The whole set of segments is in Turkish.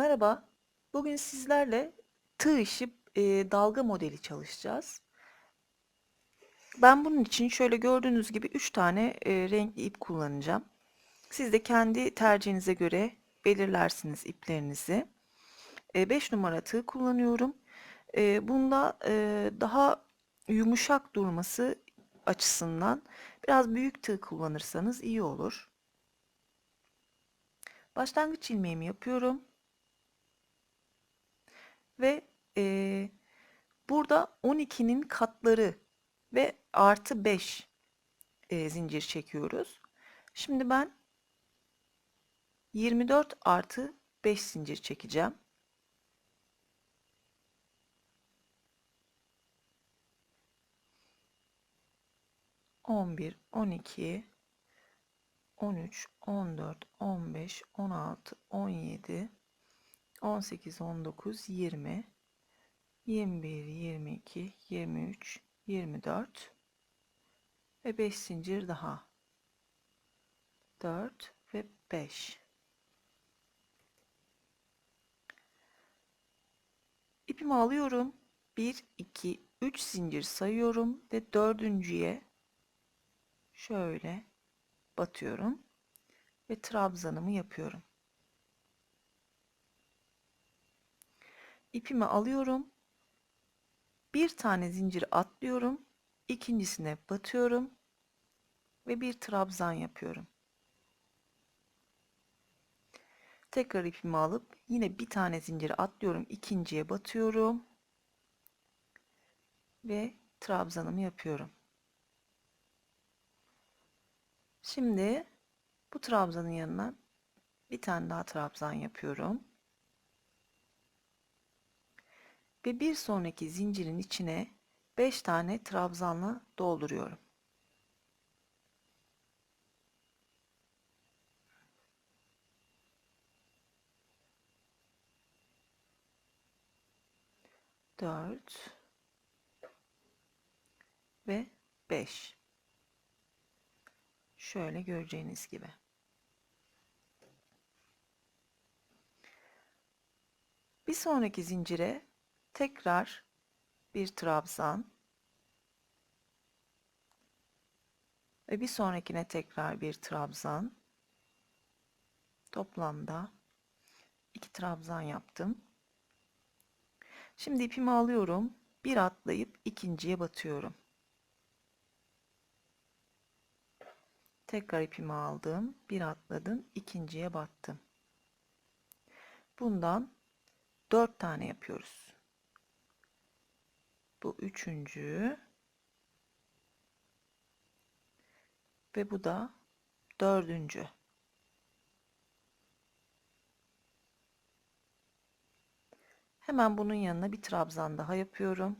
Merhaba. Bugün sizlerle tığ işi e, dalga modeli çalışacağız. Ben bunun için şöyle gördüğünüz gibi 3 tane e, renkli ip kullanacağım. Siz de kendi tercihinize göre belirlersiniz iplerinizi. 5 numara tığ kullanıyorum. E, bunda e, daha yumuşak durması açısından biraz büyük tığ kullanırsanız iyi olur. Başlangıç ilmeğimi yapıyorum. Ve e, burada 12'nin katları ve artı 5 e, zincir çekiyoruz. Şimdi ben 24 artı 5 zincir çekeceğim. On bir, on iki, on üç, on dört, on beş, on altı, on yedi, 18, 19, 20, 21, 22, 23, 24 ve 5 zincir daha. 4 ve 5. İpimi alıyorum. 1, 2, 3 zincir sayıyorum ve dördüncüye şöyle batıyorum ve trabzanımı yapıyorum. İpimi alıyorum. Bir tane zincir atlıyorum. ikincisine batıyorum ve bir trabzan yapıyorum. Tekrar ipimi alıp yine bir tane zincir atlıyorum. ikinciye batıyorum ve trabzanımı yapıyorum. Şimdi bu trabzanın yanına bir tane daha trabzan yapıyorum. Ve bir sonraki zincirin içine 5 tane trabzanla dolduruyorum. Dört ve beş. Şöyle göreceğiniz gibi. Bir sonraki zincire tekrar bir trabzan. Ve bir sonrakine tekrar bir trabzan. Toplamda iki trabzan yaptım. Şimdi ipimi alıyorum. Bir atlayıp ikinciye batıyorum. Tekrar ipimi aldım. Bir atladım. İkinciye battım. Bundan dört tane yapıyoruz bu üçüncü. Ve bu da dördüncü. Hemen bunun yanına bir trabzan daha yapıyorum.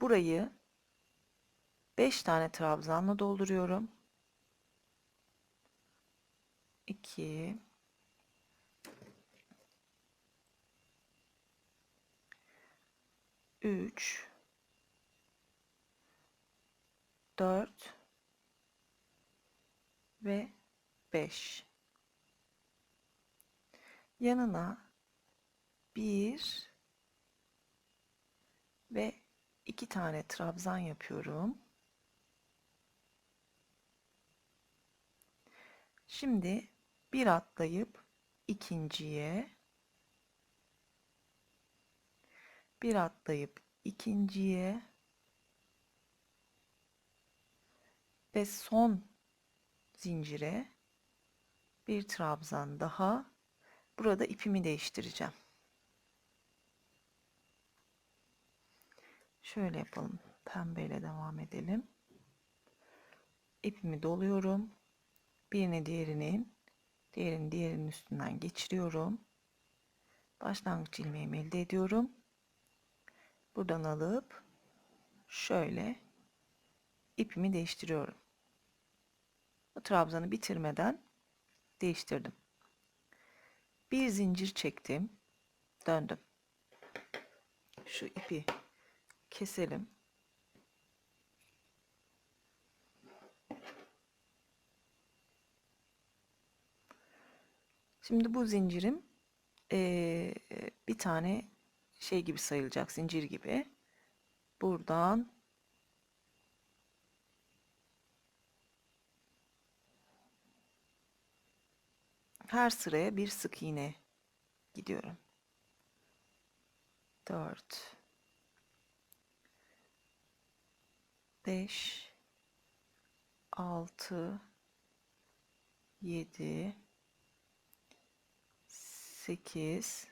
Burayı 5 tane trabzanla dolduruyorum. 2 3 4 ve 5 yanına 1 ve 2 tane trabzan yapıyorum. Şimdi bir atlayıp ikinciye bir atlayıp ikinciye ve son zincire bir trabzan daha. Burada ipimi değiştireceğim. Şöyle yapalım. Pembeyle devam edelim. İpimi doluyorum. Birini diğerinin diğerini diğerinin üstünden geçiriyorum. Başlangıç ilmeğimi elde ediyorum buradan alıp şöyle ipimi değiştiriyorum. Bu trabzanı bitirmeden değiştirdim. Bir zincir çektim. Döndüm. Şu ipi keselim. Şimdi bu zincirim eee, bir tane şey gibi sayılacak zincir gibi. Buradan her sıraya bir sık iğne gidiyorum. 4 5 6 7 8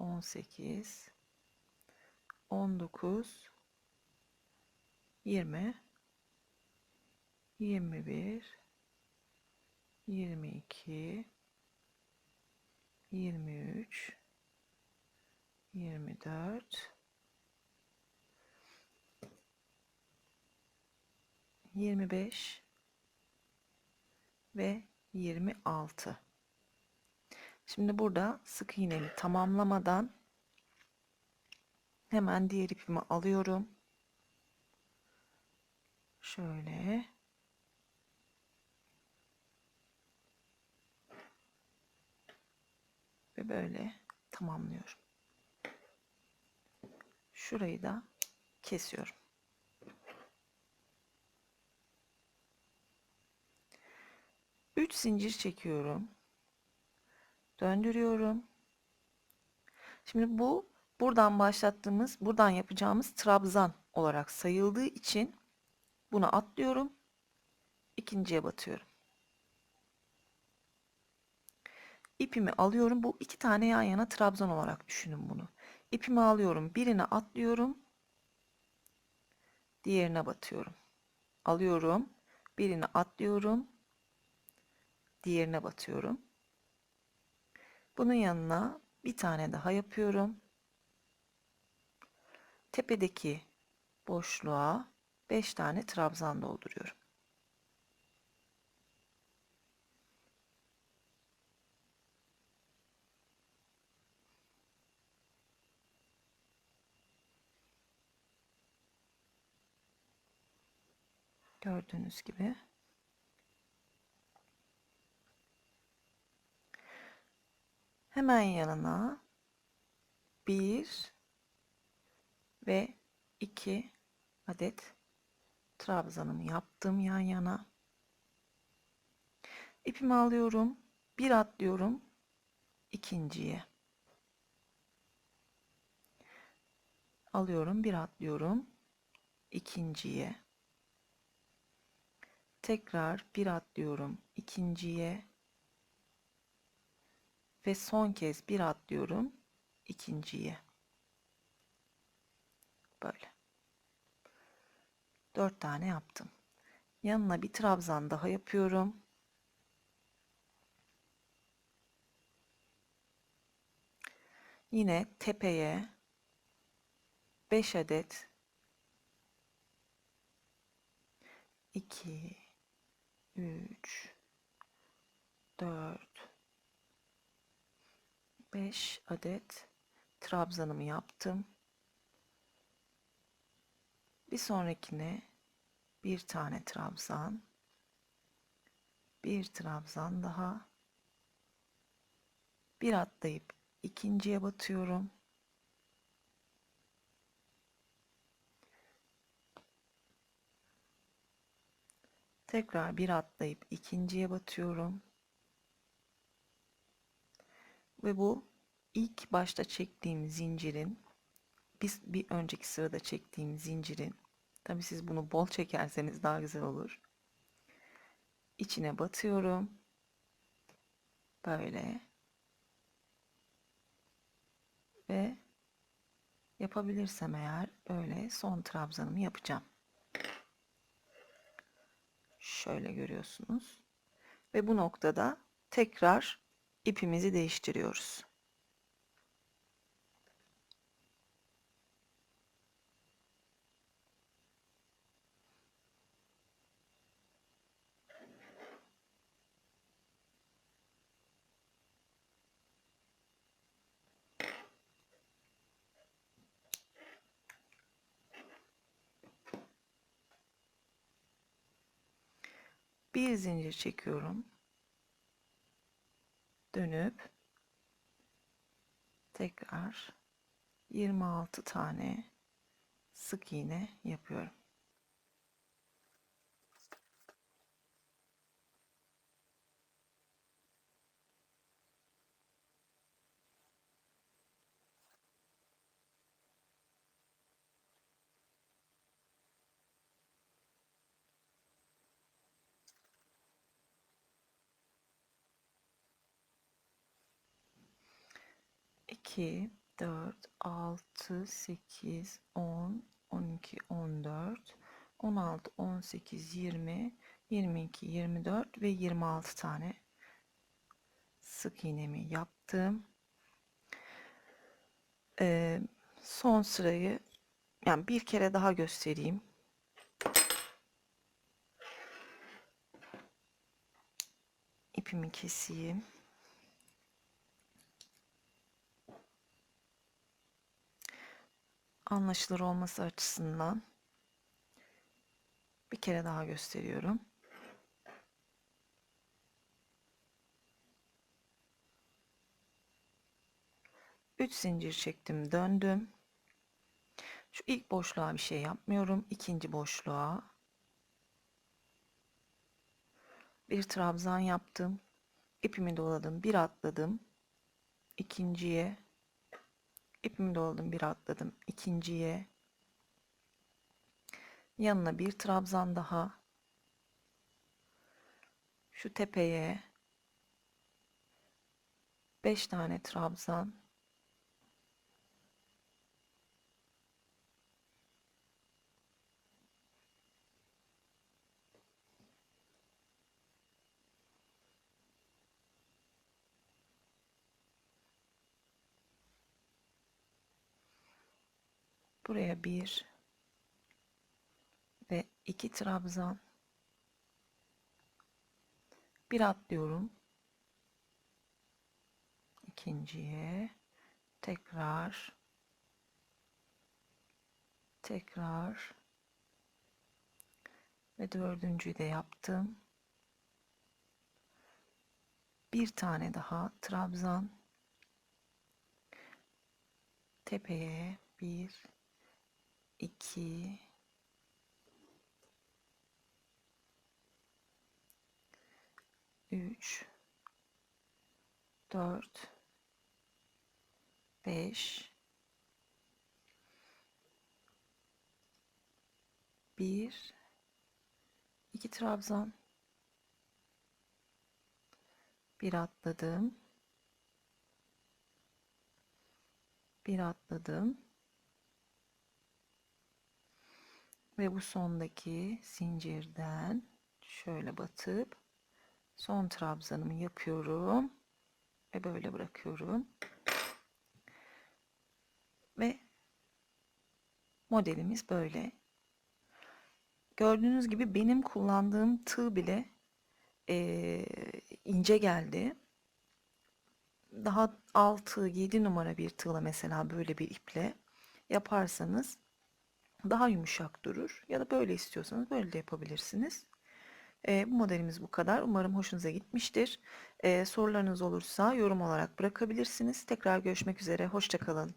18 19 20 21 22 23 24 25 ve 26. Şimdi burada sık iğnemi tamamlamadan hemen diğer ipimi alıyorum. Şöyle. Ve böyle tamamlıyorum. Şurayı da kesiyorum. Üç zincir çekiyorum. Döndürüyorum. Şimdi bu buradan başlattığımız, buradan yapacağımız trabzan olarak sayıldığı için bunu atlıyorum. ikinciye batıyorum. İpimi alıyorum. Bu iki tane yan yana trabzan olarak düşünün bunu. İpimi alıyorum. Birine atlıyorum. Diğerine batıyorum. Alıyorum. Birini atlıyorum. Diğerine batıyorum. Bunun yanına bir tane daha yapıyorum. Tepedeki boşluğa 5 tane trabzan dolduruyorum. Gördüğünüz gibi. Hemen yanına bir ve iki adet trabzanımı yaptım yan yana. İpimi alıyorum. Bir atlıyorum. ikinciye. Alıyorum. Bir atlıyorum. ikinciye. Tekrar bir atlıyorum. ikinciye. Ve son kez bir atlıyorum. ikinciye. Böyle. Dört tane yaptım. Yanına bir trabzan daha yapıyorum. Yine tepeye 5 adet 2 3 4 5 adet trabzanımı yaptım. Bir sonrakine bir tane trabzan, bir trabzan daha, bir atlayıp ikinciye batıyorum. Tekrar bir atlayıp ikinciye batıyorum. Ve bu ilk başta çektiğim zincirin biz bir önceki sırada çektiğim zincirin tabi siz bunu bol çekerseniz daha güzel olur. İçine batıyorum. Böyle. Ve yapabilirsem eğer böyle son trabzanımı yapacağım. Şöyle görüyorsunuz. Ve bu noktada tekrar ipimizi değiştiriyoruz. Bir zincir çekiyorum. Dönüp tekrar 26 tane sık iğne yapıyorum. İki, dört, altı, sekiz, on, on iki, on dört, on altı, on sekiz, yirmi, yirmi iki, yirmi dört ve yirmi altı tane sık iğnemi yaptım. Ee, son sırayı yani bir kere daha göstereyim. İpimi keseyim. Anlaşılır olması açısından bir kere daha gösteriyorum. Üç zincir çektim, döndüm. Şu ilk boşluğa bir şey yapmıyorum. İkinci boşluğa bir trabzan yaptım. İpimi doladım, bir atladım. İkinciye ipimi doladım, bir atladım. İkinciye yanına bir trabzan daha. Şu tepeye 5 tane trabzan Buraya bir ve iki trabzan. Bir atlıyorum. İkinciye tekrar tekrar ve dördüncüyü de yaptım. Bir tane daha trabzan tepeye bir 2 3 4 5 1 2 trabzan bir atladım. Bir atladım ve bu sondaki zincirden şöyle batıp son trabzanımı yapıyorum ve böyle bırakıyorum. Ve modelimiz böyle. Gördüğünüz gibi benim kullandığım tığ bile e, ince geldi. Daha 6-7 numara bir tığla mesela böyle bir iple yaparsanız daha yumuşak durur. Ya da böyle istiyorsanız böyle de yapabilirsiniz. E, bu modelimiz bu kadar. Umarım hoşunuza gitmiştir. E, sorularınız olursa yorum olarak bırakabilirsiniz. Tekrar görüşmek üzere. Hoşçakalın.